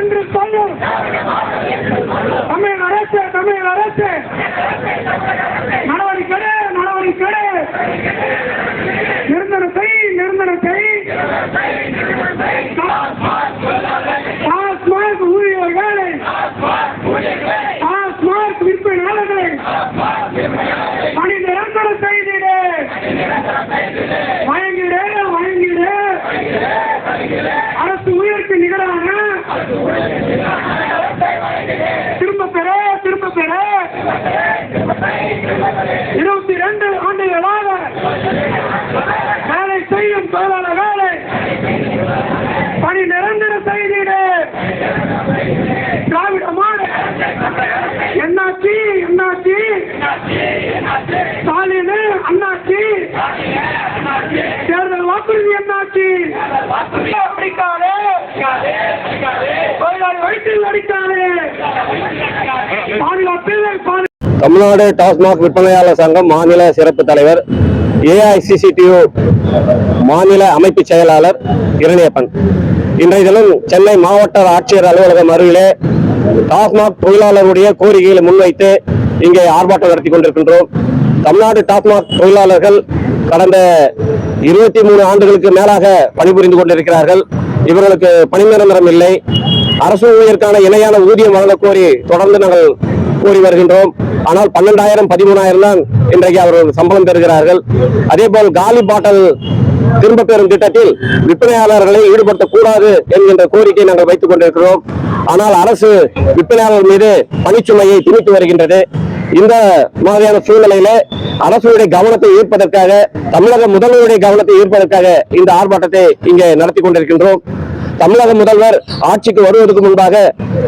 என்று சொல்லும் தமிழ் அரசு தமிழ் அரசு. நடவடிக்கை நடவடிக்கை எடு. நிரந்தரம் செய் நிரந்தரம் செய். டாஸ்மாக் ஊழியர்களை டாஸ்மாக் விற்பனையாளர்களை திரும்ப பெற திரும்ப பெற. இருபத்தி ரெண்டு ஆண்டுகளாக வேலை செய்யும் தொழிலாளர் வேலை. பணி நிரந்தர தமிழ்நாடு டாஸ்மாக் விற்பனையாளர் சங்கம் மாநில சிறப்பு தலைவர் ஏஐசிசிடியு மாநில அமைப்பு செயலாளர் இரணியப்பன். இன்றைய தினம் சென்னை மாவட்ட ஆட்சியர் அலுவலகம் அருகிலே டாஸ்மாக் தொழிலாளருடைய கோரிக்கைகளை முன்வைத்து இங்கே ஆர்ப்பாட்டம் நடத்தி கொண்டிருக்கின்றோம். தமிழ்நாடு டாஸ்மாக் தொழிலாளர்கள் கடந்த இருபத்தி மூணு ஆண்டுகளுக்கு மேலாக பணிபுரிந்து கொண்டிருக்கிறார்கள். இவர்களுக்கு பணி நிரந்தரம் இல்லை. அரசு ஊழியருக்கான இணையான ஊதியம் வழங்க கோரி தொடர்ந்து நாங்கள் கூறி வருகின்றோம். ஆனால் பன்னெண்டாயிரம் பதிமூணாயிரம் தான் இன்றைக்கு அவர்கள் சம்பளம் பெறுகிறார்கள். அதே போல் காலி பாட்டல் திரும்ப பெறும் திட்டத்தில் விற்பனையாளர்களை ஈடுபடுத்தக்கூடாது என்கின்ற கோரிக்கை நாங்கள் வைத்துக் கொண்டிருக்கிறோம். ஆனால் அரசு விற்பனையாளர் மீது பணிச்சுமையை திணித்து வருகின்றது. இந்த மாதிரியான சூழ்நிலையில அரசுடைய கவனத்தை ஈர்ப்பதற்காக தமிழக முதல்வருடைய கவனத்தை ஈர்ப்பதற்காக இந்த ஆர்ப்பாட்டத்தை இங்கே நடத்தி கொண்டிருக்கின்றோம். தமிழக முதல்வர் ஆட்சிக்கு வருவதற்கு முன்பாக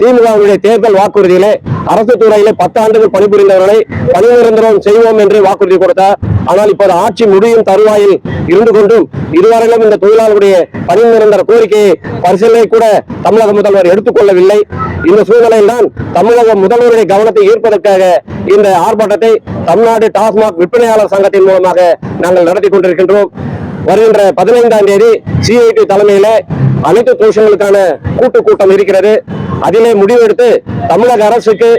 திமுகவுடைய தேர்தல் வாக்குறுதியிலே அரசு துறையிலே பத்து ஆண்டுகள் பணிபுரிந்தவர்களை பணி நிரந்தரம் செய்வோம் என்று வாக்குறுதி கொடுத்தார். ஆனால் இப்போது ஆட்சி முடியும் தருவாயில் இருந்து கொண்டும் இதுவரையிலும் இந்த தொழிலாளர்களுடைய பணி நிரந்தர கோரிக்கையை பரிசீலனை கூட தமிழக முதல்வர் எடுத்துக்கொள்ளவில்லை. இந்த சூழ்நிலையில் தான் தமிழக முதல்வருடைய கவனத்தை ஈர்ப்பதற்காக இந்த ஆர்ப்பாட்டத்தை தமிழ்நாடு டாஸ்மாக் விற்பனையாளர் சங்கத்தின் மூலமாக நாங்கள் நடத்தி கொண்டிருக்கின்றோம். வருகின்ற பதினைந்தாம் தேதி சிஐடி தலைமையில அனைத்து கோஷங்களுக்கான கூட்டு கூட்டம் இருக்கிறது. அதிலே முடிவெடுத்து தமிழக அரசுக்கு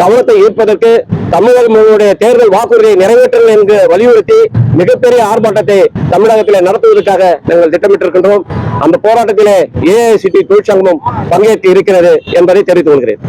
கவனத்தை ஈர்ப்பதற்கு தமிழர்களுடைய தேர்தல் வாக்குறுதியை நிறைவேற்றுங்கள் என்று வலியுறுத்தி மிகப்பெரிய ஆர்ப்பாட்டத்தை தமிழகத்தில் நடத்துவதற்காக நாங்கள் திட்டமிட்டிருக்கின்றோம். அந்த போராட்டத்திலே ஏஐசிடி தொழிற்சங்கமும் பங்கேற்று இருக்கிறது என்பதை தெரிவித்துக் கொள்கிறேன்.